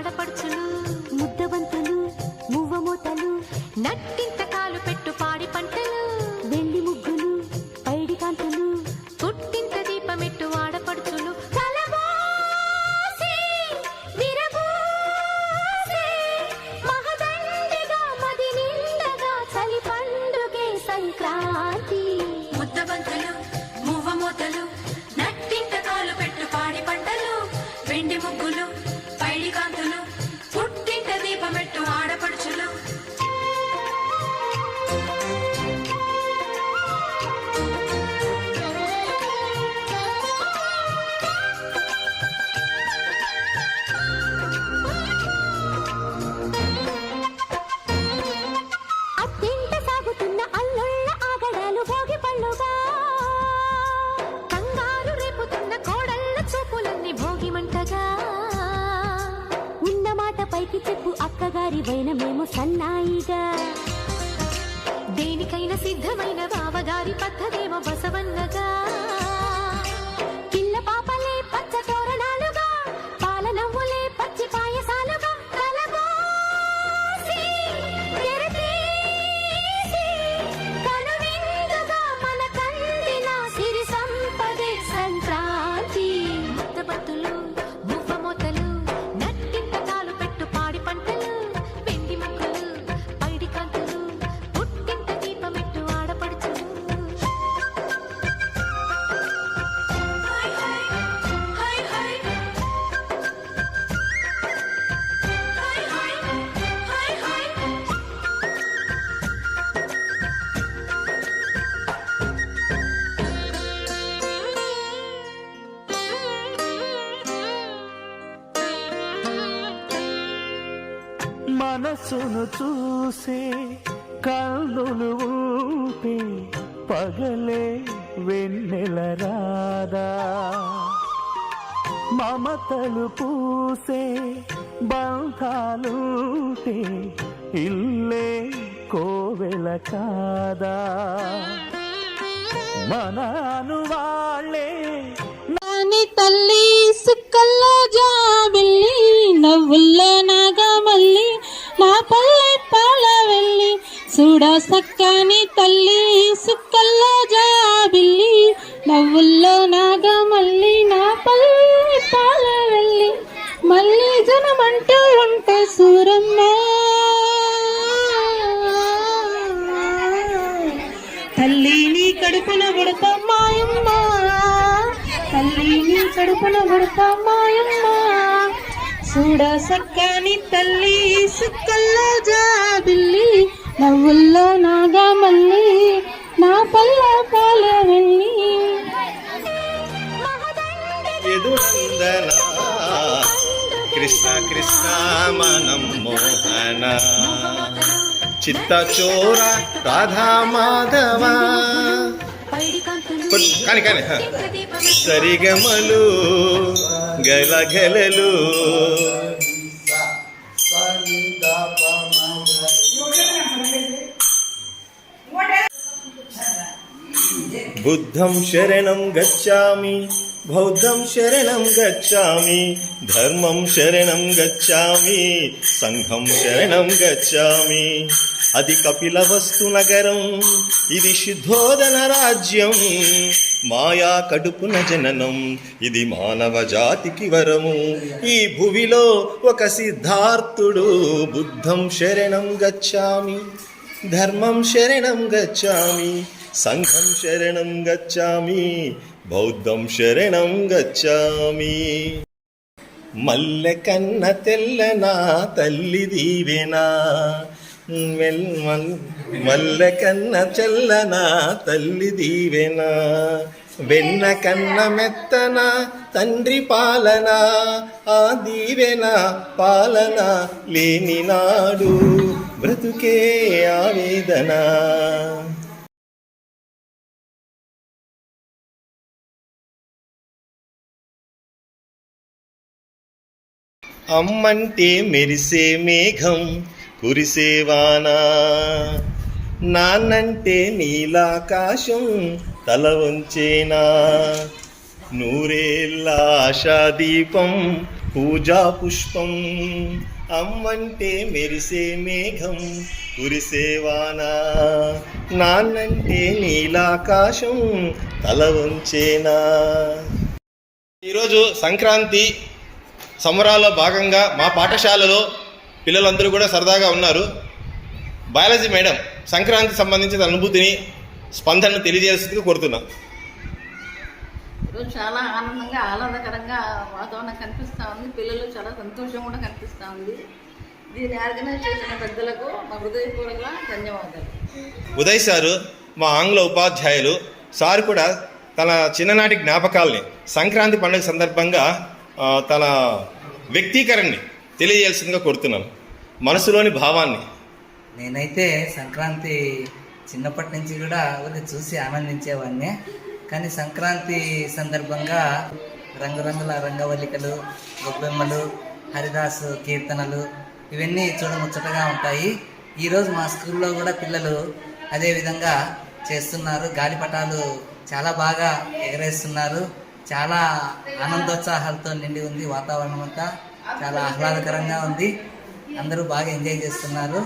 ఆడపడుచులు ముద్దవంతులు మువ్వమూతలు నట్టి ఆగడాలు కంగారు రేపుతున్న కోడళ్ళ చూపులన్నీ భోగిమంటగా. ఉన్న మాట పైకి చెప్పు అక్కగారి వైన మేము సన్నాయిగా. దేనికైనా సిద్ధమైన బావగారి పద్ధతేమో బసవన్నగా. మనసును చూసే కళ్ళులు ఊపే పగలే వెన్నెల రాదా. మమతలు పూసే బంధాలుంటే ఇల్లే కోవెల కాదా. మనను వాళ్ళే కూడా సక్కాని తల్లి సుక్కల్లో జాబిల్లి నవ్వుల్లో నాగమల్లి నా పల్లి పాల వెళ్ళి మళ్ళీ జనమంటూ ఉంటే సూరమ్మ. తల్లి నీ కడుపున పుడతా మాయమ్మ. తల్లి నీ కడుపున పుడతా మాయమ్మ. చూడ సక్కని తల్లి సుక్కల్లో జాబిల్లి నవ్వుల్లో నాగా మళ్ళీ నా పల్ల వెళ్ళి కృష్ణ కృష్ణ మనం మోహన. చిత్తచోర రాధా మాధవ. కానీ కానీ సరిగమలు గలగలలు. బుద్ధం శరణం గచ్చామి బౌద్ధం శరణం గచ్చామి ధర్మం శరణం గచ్చామి సంఘం శరణం గచ్చామి. అది కపిలవస్తు నగరం ఇది శుద్ధోదన రాజ్యం. మాయా కడుపున జననం ఇది మానవ జాతికి వరము. ఈ భువిలో ఒక సిద్ధార్థుడు బుద్ధం శరణం గచ్చామి ధర్మం శరణం గచ్చామి. సంఘం శరణం గచ్చామి బౌద్ధం శరణం గచ్చామి. మల్లె కన్న తెల్లనా తల్లి దీవెనా? మల్లె కన్న చెల్లనా తల్లి దీవెనా? వెన్న కన్న మెత్తన తండ్రి పాలన? ఆ దీవెన పాలన లేని నాడు బ్రతుకే ఆవేదన? అమ్మంటే మెరిసే మేఘం కురిసేవానా? నాన్నంటే నీలాకాశం తల వంచేనా నూరేళ్ళ ఆశాదీపం పూజా పుష్పం అమ్మంటే మెరిసే మేఘం కురిసేవానా? నాన్నంటే నీలాకాశం తల వంచేనా ఈరోజు సంక్రాంతి సంబరాల్లో భాగంగా మా పాఠశాలలో పిల్లలందరూ కూడా సరదాగా ఉన్నారు. బయాలజీ మేడం సంక్రాంతి సంబంధించిన అనుభూతిని స్పందనను తెలియజేసేందుకు కోరుతున్నాం. ఈరోజు చాలా ఆనందంగా ఆహ్లాదకరంగా వాతావరణం కనిపిస్తూ ఉంది. పిల్లలు చాలా సంతోషం కూడా కనిపిస్తూ ఉంది. దీన్ని ఆర్గనైజ్ చేసిన పెద్దలకు మా హృదయపూర్వక ధన్యవాదాలు. ఉదయ్ సారు మా ఆంగ్ల ఉపాధ్యాయులు సార్ కూడా తన చిన్ననాటి జ్ఞాపకాల్ని సంక్రాంతి పండుగ సందర్భంగా తన వ్యక్తీకరణని తెలియజేయాల్సిందిగా కోరుతున్నాను. మనసులోని భావాన్ని. నేనైతే సంక్రాంతి చిన్నప్పటి నుంచి కూడా ఊరికి చూసి ఆనందించేవాడిని. కానీ సంక్రాంతి సందర్భంగా రంగురంగుల రంగవల్లికలు గొబ్బెమ్మలు హరిదాసు కీర్తనలు ఇవన్నీ చూడముచ్చటగా ఉంటాయి. ఈరోజు మా స్కూల్లో కూడా పిల్లలు అదే విధంగా చేస్తున్నారు. గాలిపటాలు చాలా బాగా ఎగరేస్తున్నారు. చాలా ఆనందోత్సాహాలతో నిండి ఉంది వాతావరణం అంతా చాలా ఆహ్లాదకరంగా ఉంది. అందరూ బాగా ఎంజాయ్ చేస్తున్నారు.